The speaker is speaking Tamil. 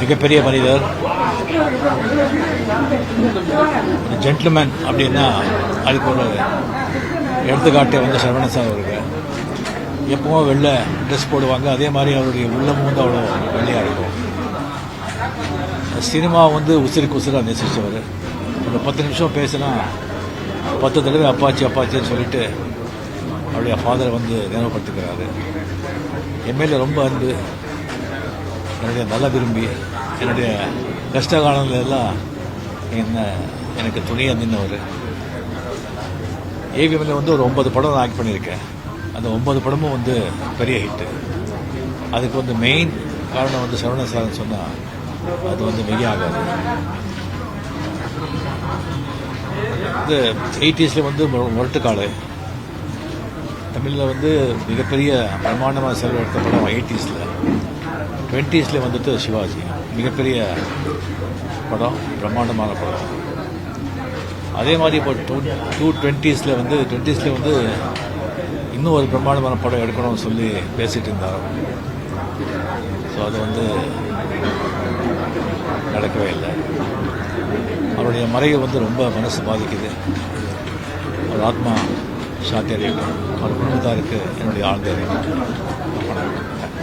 மிகப்பெரிய மனிதர். ஜென்டில்மேன் அப்படின்னா அதுக்கு ஒரு எடுத்துக்காட்டே வந்து சரவணன் சார் அவருக்கு எப்பவும் வெள்ளை ட்ரெஸ் போடுவாங்க. அதே மாதிரி அவருடைய உள்ளமும் வந்து அவ்வளோ வெள்ளையாக இருக்கும். சினிமா வந்து உசிருக்கு உசிராக நேசிச்சவர். ஒரு பத்து நிமிஷம் பேசினா பத்து தடவை அப்பாச்சி அப்பாச்சின்னு சொல்லிட்டு அவருடைய ஃபாதரை வந்து நினைவுபடுத்துக்கிறாரு எம்எல்ஏ ரொம்ப அன்பு. என்னுடைய நல்ல விரும்பி என்னுடைய கஷ்ட காலங்கள் எல்லாம் என்ன எனக்கு துணியாக நின்றவர் ஏவிஎம்ல வந்து ஒரு ஒன்பது படம் நான் ஆக்ட் பண்ணியிருக்கேன். அந்த ஒன்பது படமும் வந்து பெரிய ஹிட்டு அதுக்கு வந்து மெயின் காரணம் வந்து சரவண சார்னு சொன்னால் அது வந்து மிக ஆகாது. இது எயிட்டிஸில் வந்து முரட்டுக்காடு தமிழில் வந்து மிகப்பெரிய பிரமாண்டமாக செலவு எடுத்த படம் எயிட்டிஸில் டுவெண்ட்டீஸில் வந்துட்டு சிவாஜி. மிகப்பெரிய படம் பிரம்மாண்டமான படம். அதே மாதிரி இப்போ டூ டூ டுவெண்ட்டீஸில் வந்து டுவெண்ட்டீஸில் வந்து இன்னும் ஒரு பிரம்மாண்டமான படம் எடுக்கணும்னு சொல்லி பேசிகிட்டு இருந்தார். ஸோ அது வந்து நடக்கவே இல்லை. அவருடைய மறைவு வந்து ரொம்ப மனசு பாதிக்குது. அவர் ஆத்மா சாத்தியம் அவர் குடும்பத்தாருக்கு என்னுடைய ஆழ்ந்த வணக்கம்